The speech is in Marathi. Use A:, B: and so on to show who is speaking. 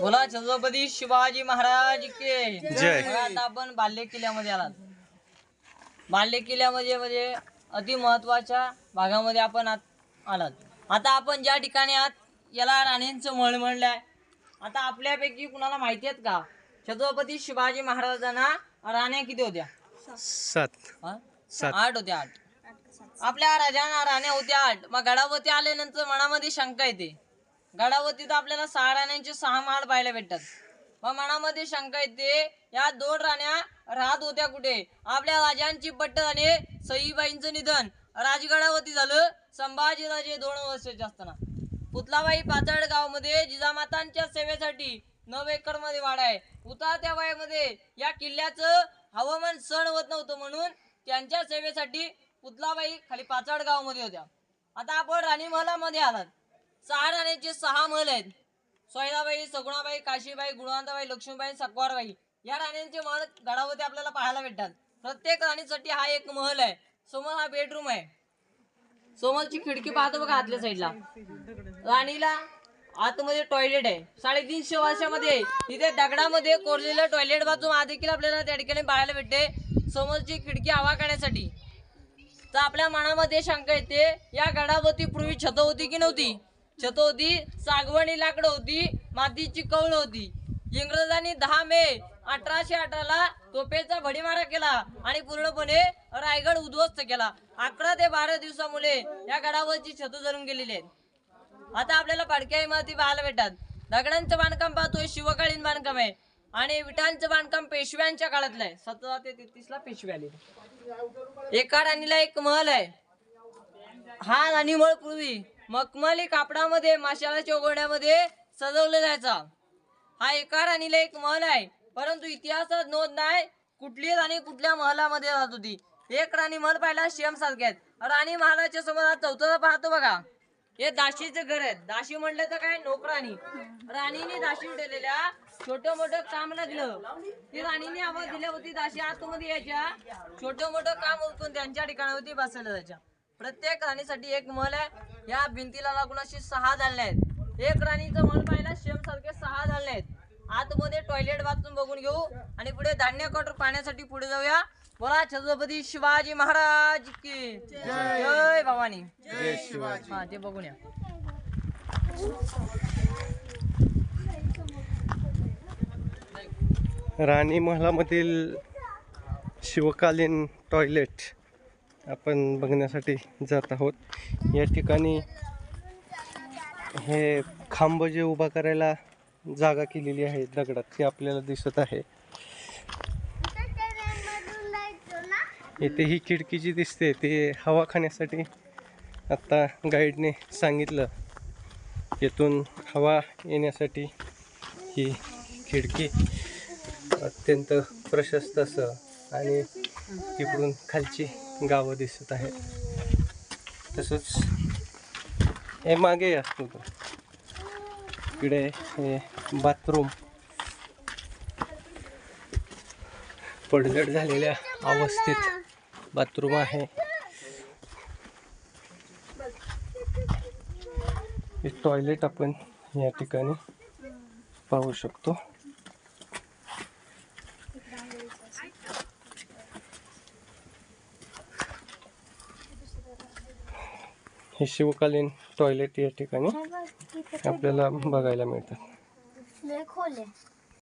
A: बोला छत्रपती शिवाजी महाराज के.
B: जय.
A: आपण बाल्य किल्ल्यामध्ये आलात. बाल्य किल्ल्यामध्ये म्हणजे अति महत्त्वाच्या भागामध्ये आपण आत आलात. आता आपण ज्या ठिकाणी आहात याला राणींचं मळ म्हणलंय. आता आपल्यापैकी कुणाला माहिती आहेत का? छत्रपती शिवाजी महाराजांना राण्या किती होत्या?
B: सात.
A: हा?
B: सात.
A: आठ होत्या आठ. आपल्या राजांना राण्या होत्या आठ. मग गडावरती आल्यानंतर मनामध्ये शंका येते. गडावरती तर आपल्याला सहा राण्यांचे सहा महाल पाहायला भेटतात. मग मनामध्ये शंका येते या दोन राण्या राहत होत्या कुठे? आपल्या राजांची पट्ट आणि सईबाईंचं निधन. राजगडावरती झालं संभाजीराजे दोन वर्षाचे असताना. पुतलाबाई पाचड गावामध्ये जिजामातांच्या सेवेसाठी नऊ एकरमध्ये वाडा आहे. उतारत्या वयामध्ये या किल्ल्याचं हवामान सण होत नव्हतं म्हणून त्यांच्या सेवेसाठी पुतलाबाई खाली पाचड गावामध्ये होत्या. आता आपण राणी महलामध्ये आलात. सहा राणीचे सहा महल आहेत. सोयराबाई सगुणाबाई काशीबाई गुणवंताबाई लक्ष्मीबाई सकवारबाई या राण्यांचे महल गडावरती आपल्याला पाहायला भेटतात. प्रत्येक राणीसाठी हा एक महल आहे. समोर हा बेडरूम आहे. समोरची खिडकी पाहतो बघा आतल्या साईडला राणीला आतमध्ये टॉयलेट आहे. साडेतीनशे वर्षामध्ये तिथे दगडामध्ये कोरलेलं टॉयलेट बाथरूम हा देखील आपल्याला त्या ठिकाणी पाहायला भेटते. समोरची खिडकी हवा काढण्यासाठी तर आपल्या मनामध्ये शंका येते या गडावरती पूर्वी छत होती की नव्हती? छत होती सागवणी लाकडं होती मातीची कौल होती. इंग्रजांनी दहा मे अठराशे अठराला तोफेचा भडीमारा केला आणि पूर्णपणे रायगड उद्ध्वस्त केला. अकरा ते बारा दिवसामुळे या गडावरची छत जळून गेलेली आहेत. आता आपल्याला पाडक्या इमारती पाहायला भेटतात. दगडांचं बांधकाम पाहतोय शिवकालीन बांधकाम आहे. आणि विटांचं बांधकाम पेशव्यांच्या काळातलं आहे. सतरा ते तेहतीस ला पेशव्या एका राणीला एक महल आहे. हा राणी महल पूर्वी. मखमली कापडामध्ये माशाला गोण्यामध्ये सजवलं जायचा. हा एका राणीला एक महल आहे. परंतु इतिहासात नोंद नाही कुठली राणी कुठल्या महलामध्ये राहत होती. एक राणी महल पाहिला शेम सारख्यात आहेत. राणी महालाच्या समोर हा चौथा पाहतो बघा. हे दाशीचं घर आहे. दाशी म्हणलं तर काय? नोकराणी राणीने दाशी उठवलेल्या छोटं मोठं काम लागलं. ती राणीने आवाज दिल्या होती दाशी आतमध्ये यायच्या. छोटं मोठं काम उरकून त्यांच्या ठिकाणावरती बसवलं जायच्या. प्रत्येक राणीसाठी एक महल आहे. या भिंतीला लागून अशी सहा झाले आहेत. एक राणीचं महल पाहिला शेम सारखे सहा झाले आहेत. आतमध्ये टॉयलेट बाथरूम बघून घेऊ आणि पुढे धान्य कटर पाण्यासाठी पुढे जाऊया. बोला छत्रपती शिवाजी महाराज की जय. भवानी. हा ते बघून या.
B: राणी महालामधील शिवकालीन टॉयलेट आपण बघण्यासाठी जात आहोत. या ठिकाणी हे खांब जे उभा करायला जागा केलेली आहे दगडात ते आपल्याला दिसत आहे. इथे ही खिडकी जी दिसते ते हवा खाण्यासाठी आत्ता गाईडने सांगितलं. येथून हवा येण्यासाठी ही खिडकी अत्यंत प्रशस्त असं आणि इकडून खालची गावं दिसत आहे तसंच हे मागे असतो तो इकडे हे बाथरूम पडझड झालेल्या अवस्थेत बाथरूम आहे. हे टॉयलेट आपण या ठिकाणी पाहू शकतो. हे शिवकालीन टॉयलेट या ठिकाणी आपल्याला बघायला मिळतात.